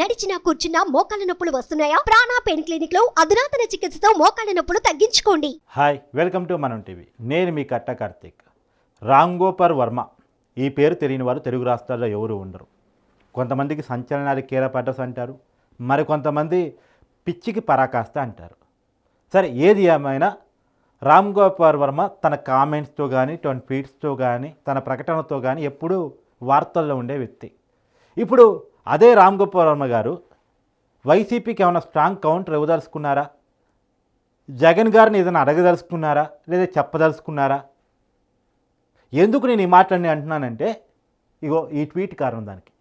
నడిచినా కూర్చున్నా మోకాళ్ళ నొప్పులు వస్తున్నాయా? ప్రాణా పెయిన్ క్లినిక్లో అధునాతన చికిత్సతో మోకాళ్ళ నొప్పులు తగ్గించుకోండి. Hi welcome to Manam TV. నేను మీ కట్ట కార్తీక్. రామ్ గోపాల్ వర్మ. ఈ పేరు తెలియని వారు తెలుగు రాష్ట్రాల్లో ఎవరు ఉండరు. కొంతమందికి సంచలనాలు కీలపడ్డస్ అంటారు. మరికొంతమంది పిచ్చికి పరాకాస్త అంటారు. సరే ఏది ఏమైనా రామ్ గోపాల్ వర్మ తన కామెంట్స్తో కానీ తన ట్వీట్స్తో కానీ తన ప్రకటనతో కానీ ఎప్పుడూ వార్తల్లో ఉండే వ్యక్తి. ఇప్పుడు అదే రామ్ గోపాల్ వర్మ గారు వైసీపీకి ఏమైనా స్ట్రాంగ్ కౌంటర్ ఇవ్వదలుచుకున్నారా? జగన్ గారిని ఏదైనా అడగదలుచుకున్నారా? లేదా చెప్పదలుచుకున్నారా? ఎందుకు నేను ఈ మాటలన్నీ అంటున్నానంటే ఇగో ఈ ట్వీట్ కారణం దానికి.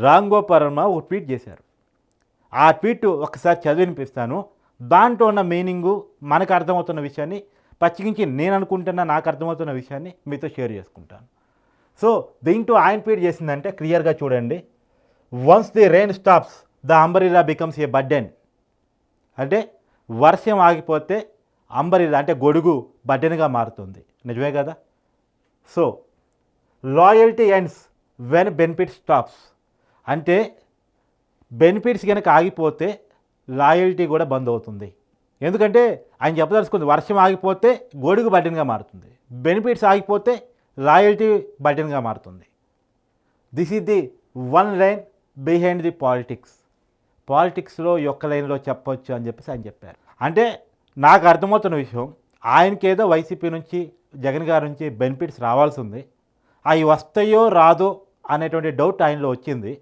రామ్ గోపాల్ వర్మ ఒక ట్వీట్ చేశారు. ఆ ట్వీట్ ఒకసారి చదివినిపిస్తాను. దాంట్లో ఉన్న మీనింగు మనకు అర్థమవుతున్న విషయాన్ని పచ్చికించి నేను అనుకుంటున్న నాకు అర్థమవుతున్న విషయాన్ని మీతో షేర్ చేసుకుంటాను. సో దీంట్లో ఆయన ట్వీట్ చేసిందంటే క్లియర్గా చూడండి. Once the rain stops the umbrella becomes a burden అంటే వర్షం ఆగిపోతే అంబరిలా అంటే గొడుగు బడ్డెన్గా మారుతుంది. నిజమే కదా? So loyalty ends when benefit stops అంటే బెనిఫిట్స్ కనుక ఆగిపోతే లాయల్టీ కూడా బంద్ అవుతుంది. ఎందుకంటే ఆయన చెప్పదలుచుకుంది వర్షం ఆగిపోతే గొడుగు బడ్డెన్గా మారుతుంది. బెనిఫిట్స్ ఆగిపోతే లాయల్టీ బడ్డెన్గా మారుతుంది. This is the one line behind the politics పాలిటిక్స్లో యొక్క లైన్లో చెప్పొచ్చు అని చెప్పేసి ఆయన చెప్పారు. అంటే నాకు అర్థమవుతున్న విషయం ఆయనకేదో వైసీపీ నుంచి జగన్ గారి నుంచి బెనిఫిట్స్ రావాల్సి ఉంది అవి వస్తాయో రాదో అనేటువంటి డౌట్ ఆయనలో వచ్చింది.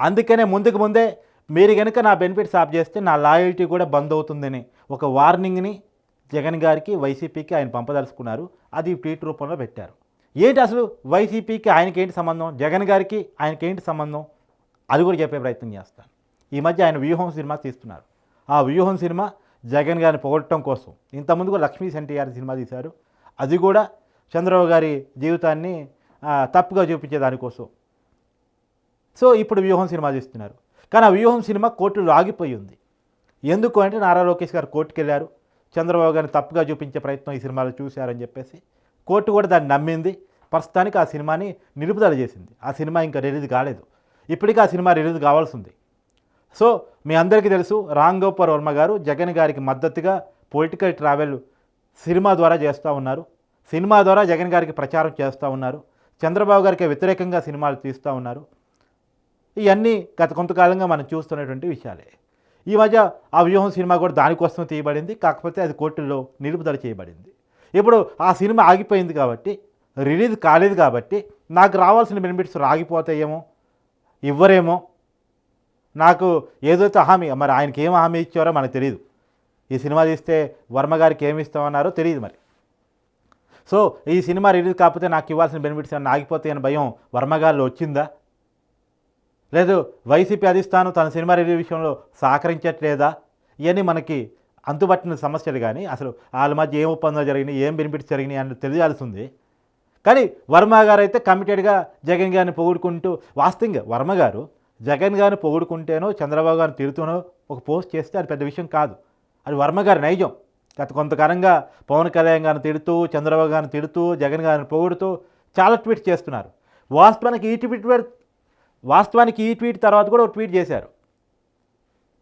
అందుకనే ముందుకు ముందే మీరు కనుక నా బెనిఫిట్స్ ఆప్ చేస్తే నా లాయల్టీ కూడా బంద్ అవుతుందని ఒక వార్నింగ్ని జగన్ గారికి వైసీపీకి ఆయన పంపదలుచుకున్నారు. అది ట్వీట్ రూపంలో పెట్టారు. ఏంటి అసలు వైసీపీకి ఆయనకి ఏంటి సంబంధం? జగన్ గారికి ఆయనకి ఏంటి సంబంధం? అది కూడా చెప్పే ప్రయత్నం చేస్తాను. ఈ మధ్య ఆయన వ్యూహం సినిమా తీస్తున్నారు. ఆ వ్యూహం సినిమా జగన్ గారిని పొగడటం కోసం. ఇంతకుముందు కూడా లక్ష్మీ ఎన్టీఆర్ సినిమా తీశారు. అది కూడా చంద్రబాబు గారి జీవితాన్ని తప్పుగా చూపించే దానికోసం సో ఇప్పుడు వ్యూహం సినిమా తీస్తున్నారు. కానీ ఆ వ్యూహం సినిమా కోర్టులో ఆగిపోయి ఉంది. ఎందుకు అంటే నారా లోకేష్ గారు కోర్టుకు వెళ్ళారు. చంద్రబాబు గారిని తప్పుగా చూపించే ప్రయత్నం ఈ సినిమాలో చూశారని చెప్పేసి కోర్టు కూడా దాన్ని నమ్మింది. ప్రస్తుతానికి ఆ సినిమాని నిలుపుదల చేసింది. ఆ సినిమా ఇంకా రిలీజ్ కాలేదు. ఇప్పటికీ ఆ సినిమా రిలీజ్ కావాల్సి ఉంది సో మీ అందరికీ తెలుసు రామ్ గోపాల్ వర్మ గారు జగన్ గారికి మద్దతుగా పొలిటికల్ ట్రావెల్ సినిమా ద్వారా చేస్తూ ఉన్నారు. సినిమా ద్వారా జగన్ గారికి ప్రచారం చేస్తూ ఉన్నారు. చంద్రబాబు గారికి వ్యతిరేకంగా సినిమాలు తీస్తూ ఉన్నారు. ఇవన్నీ గత కొంతకాలంగా మనం చూస్తున్నటువంటి విషయాలే. ఈ మధ్య ఆ వ్యూహం సినిమా కూడా దానికోసం తీయబడింది. కాకపోతే అది కోర్టుల్లో నిలుపుదల చేయబడింది. ఇప్పుడు ఆ సినిమా ఆగిపోయింది కాబట్టి రిలీజ్ కాలేదు కాబట్టి నాకు రావాల్సిన బెనిఫిట్స్ రాగిపోతాయేమో ఇవ్వరేమో? నాకు ఏదైతే హామీ మరి ఆయనకి ఏం హామీ ఇచ్చారో మనకు తెలియదు ఈ సినిమా తీస్తే వర్మ గారికి ఏమి ఇస్తామన్నారో తెలియదు మరి. సో ఈ సినిమా రిలీజ్ కాకపోతే నాకు ఇవ్వాల్సిన బెనిఫిట్స్ ఏమైనా ఆగిపోతాయని భయం వర్మ గారిలో వచ్చిందా? లేదు వైసీపీ అధిష్టానం తన సినిమా రిలీజ్ విషయంలో సహకరించట్లేదా? ఇవన్నీ మనకి అంతుబట్టిన సమస్యలు కానీ అసలు వాళ్ళ మధ్య ఏం ఒప్పందాలు జరిగినాయి ఏం బెనిఫిట్స్ జరిగినాయి అని తెలియాల్సి ఉంది. కానీ వర్మ గారు అయితే కమిటెడ్గా జగన్ గారిని పొగుడుకుంటూ వాస్తవంగా వర్మ గారు జగన్ గారిని పొగుడుకుంటేనో చంద్రబాబు గారిని తిడుతూనో ఒక పోస్ట్ చేస్తే అది పెద్ద విషయం కాదు. అది వర్మ గారి నైజం. గత కొంతకాలంగా పవన్ కళ్యాణ్ గారిని తిడుతూ చంద్రబాబు గారిని తిడుతూ జగన్ గారిని పొగుడుతూ చాలా ట్వీట్ చేస్తున్నారు. వాస్తవానికి ఈ ట్వీట్ వాస్తవానికి ఈ ట్వీట్ తర్వాత కూడా ఒక ట్వీట్ చేశారు.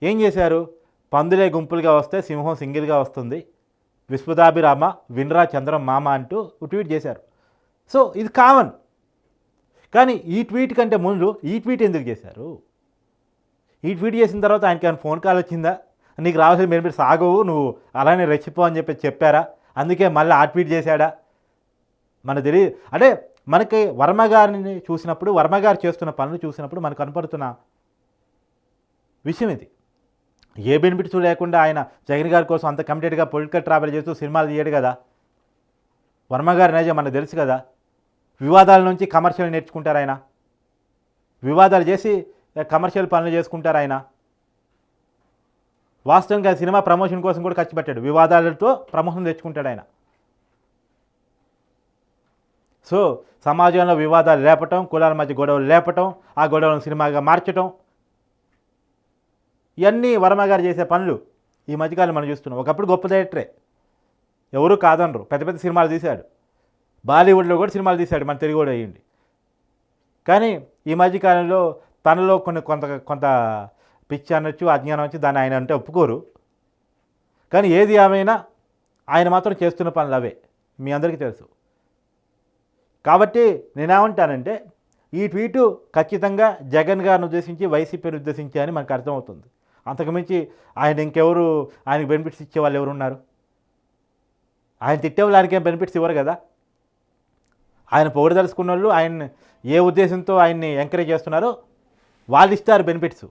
ఏం చేశారు? పందులే గుంపులుగా వస్తే సింహం సింగిల్గా వస్తుంది. విశ్వదాభిరామ వినరా చంద్రం మామ అంటూ ట్వీట్ చేశారు. సో ఇది కామన్. కానీ ఈ ట్వీట్ కంటే ముందు ఈ ట్వీట్ ఎందుకు చేశారు? ఈ ట్వీట్ చేసిన తర్వాత ఆయనకి ఏమైనా ఫోన్ కాల్ వచ్చిందా? నీకు రావాల్సిన బెనిఫిట్ సాగవు నువ్వు అలానే రెచ్చిపో అని చెప్పి చెప్పారా? అందుకే మళ్ళీ ఆ ట్వీట్ చేశాడా? మన తెలియ అంటే మనకి వర్మ గారిని చూసినప్పుడు వర్మ గారు చేస్తున్న పనులు చూసినప్పుడు మనకు కనపడుతున్న విషయం ఇది. ఏ బెనిఫిట్స్ లేకుండా ఆయన జగన్ గారి కోసం అంత కమిటెడ్గా పొలిటికల్ ట్రావెల్ చేస్తూ సినిమాలు తీయడు కదా? వర్మ గారి నైజం మనకు తెలుసు కదా? వివాదాల నుంచి కమర్షియల్ నేర్చుకుంటారు ఆయన. వివాదాలు చేసి కమర్షియల్ పనులు చేసుకుంటారు ఆయన. వాస్తవంగా సినిమా ప్రమోషన్ కోసం కూడా ఖర్చు పెట్టాడు. వివాదాలతో ప్రమోషన్ తెచ్చుకుంటాడు ఆయన. సో సమాజంలో వివాదాలు లేపటం కులాల మధ్య గొడవలు లేపటం ఆ గొడవలను సినిమాగా మార్చటం ఇవన్నీ వర్మ గారు చేసే పనులు ఈ మధ్యకాలం మనం చూస్తున్నాం. ఒకప్పుడు గొప్ప డైరెక్టరే. ఎవరు కాదనరు. పెద్ద పెద్ద సినిమాలు తీశాడు. బాలీవుడ్లో కూడా సినిమాలు తీశాడు మన తెలుగు కూడా అయ్యింది కానీ ఈ మధ్యకాలంలో తనలో కొన్ని కొంత కొంత పిచ్చి అనొచ్చు అజ్ఞానం వచ్చి దాన్ని ఆయన అంటే ఒప్పుకోరు. కానీ ఏది ఏమైనా ఆయన మాత్రం చేస్తున్న పనులు అవే మీ అందరికీ తెలుసు. కాబట్టి నేనేమంటానంటే ఈ ట్వీటు ఖచ్చితంగా జగన్ గారిని ఉద్దేశించి వైసీపీని ఉద్దేశించి అని మనకు అర్థమవుతుంది. అంతకుమించి ఆయన ఇంకెవరు ఆయనకు బెనిఫిట్స్ ఇచ్చే వాళ్ళు ఎవరు ఉన్నారు ఆయన తిట్టే వాళ్ళు ఆయనకి బెనిఫిట్స్ ఇవ్వరు కదా? ఆయన పొగడదలుచుకున్న వాళ్ళు ఆయన ఏ ఉద్దేశంతో ఆయన్ని ఎంకరేజ్ చేస్తున్నారో వాళ్ళు ఇస్తారు బెనిఫిట్స్.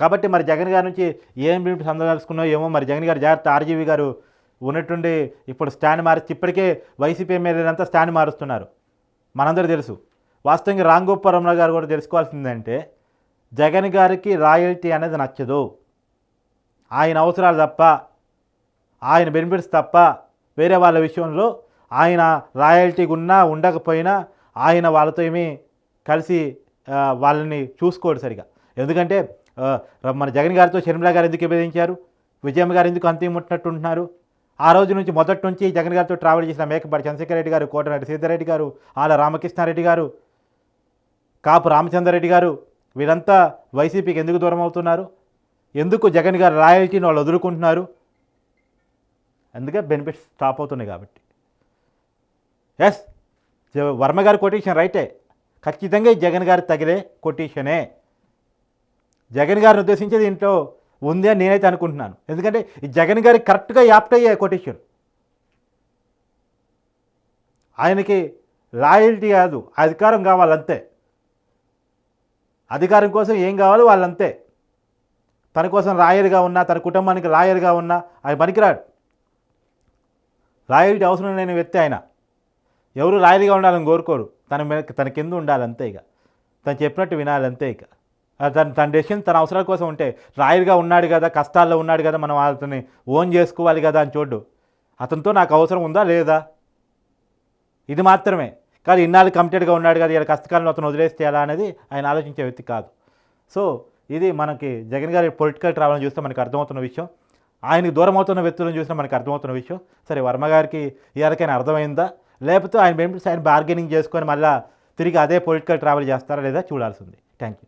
కాబట్టి మరి జగన్ గారి నుంచి ఏం బెనిఫిట్స్ అందదలుచుకున్నారో ఏమో మరి జగన్ గారు జాగ్రత్త ఆర్జీవీ గారు ఉన్నట్టుండి ఇప్పుడు స్టాండ్ మారి ఇప్పటికే వైసీపీ ఎమ్మెల్యేలంతా స్టాండ్ మారుస్తున్నారు. మనందరూ తెలుసు. వాస్తవంగా రాంగోపాలరావు గారు కూడా తెలుసుకోవాల్సిందంటే జగన్ గారికి రాయల్టీ అనేది నచ్చదు. ఆయన అవసరాలు తప్ప ఆయన బెనిఫిట్స్ తప్ప వేరే వాళ్ళ విషయంలో ఆయన రాయల్టీ ఉన్నా ఉండకపోయినా ఆయన వాళ్ళతో ఏమీ కలిసి వాళ్ళని చూసుకోడు సరిగా. ఎందుకంటే మన జగన్ గారితో షర్మిల గారు ఎందుకు విభజించారు విజయమ్మ గారు ఎందుకు అంతిమ ఉంటున్నారు ఆ రోజు నుంచి మొదటి నుంచి జగన్ గారితో ట్రావెల్ చేసిన మేకపాటి చంద్రశేఖర రెడ్డి గారు కోటరెడ్డి సీతారెడ్డి గారు ఆల రామకృష్ణారెడ్డి గారు కాపు రామచంద్రరెడ్డి గారు వీరంతా వైసీపీకి ఎందుకు దూరం అవుతున్నారు? ఎందుకు జగన్ గారు రాయల్టీని వాళ్ళు వదులుకుంటున్నారు? అందుకే బెనిఫిట్స్ స్టాప్ అవుతున్నాయి కాబట్టి. ఎస్ వర్మ గారి కొటేషన్ రైటే ఖచ్చితంగా ఈ జగన్ గారు తగిలే కొటేషనే జగన్ గారిని ఉద్దేశించి దీంట్లో ఉంది అని నేనైతే అనుకుంటున్నాను. ఎందుకంటే ఈ జగన్ గారికి కరెక్ట్గా యాప్ట్ అయ్యే కొటేషన్ ఆయనకి లాయల్టీ కాదు అధికారం కావాలంతే. అధికారం కోసం ఏం కావాలో వాళ్ళంతే. తన కోసం లాయర్గా ఉన్నా తన కుటుంబానికి లాయర్గా ఉన్నా ఆయన పనికిరాడు. లాయల్టీ అవసరం లేని వ్యక్తి ఆయన. ఎవరు లాయర్గా ఉండాలని కోరుకోరు. తన మీద తన కింద ఉండాలి అంతే ఇక. తను చెప్పినట్టు వినాలి అంతే ఇక. తన తన డెసిషన్ తన అవసరాల కోసం ఉంటే రాయల్గా ఉన్నాడు కదా కష్టాల్లో ఉన్నాడు కదా మనం అతన్ని ఓన్ చేసుకోవాలి కదా అని చూడు. అతనితో నాకు అవసరం ఉందా లేదా? ఇది మాత్రమే. కానీ ఇన్నాళ్ళు కమిటెడ్గా ఉన్నాడు కదా ఇలా కష్టకాలంలో అతను వదిలేస్తే ఎలా అనేది ఆయన ఆలోచించే వ్యక్తి కాదు. సో ఇది మనకి జగన్ గారి పొలిటికల్ ట్రావెల్ని చూస్తే మనకు అర్థమవుతున్న విషయం. ఆయనకు దూరం అవుతున్న వ్యక్తులను చూసినా మనకు అర్థమవుతున్న విషయం. సరే వర్మ గారికి ఎవరికైనా అర్థమైందా? లేకపోతే ఆయన బెనిఫిట్స్ ఆయన బార్గెనింగ్ చేసుకొని మళ్ళీ తిరిగి అదే పొలిటికల్ ట్రావెల్ చేస్తారా లేదా చూడాల్సింది థ్యాంక్ యూ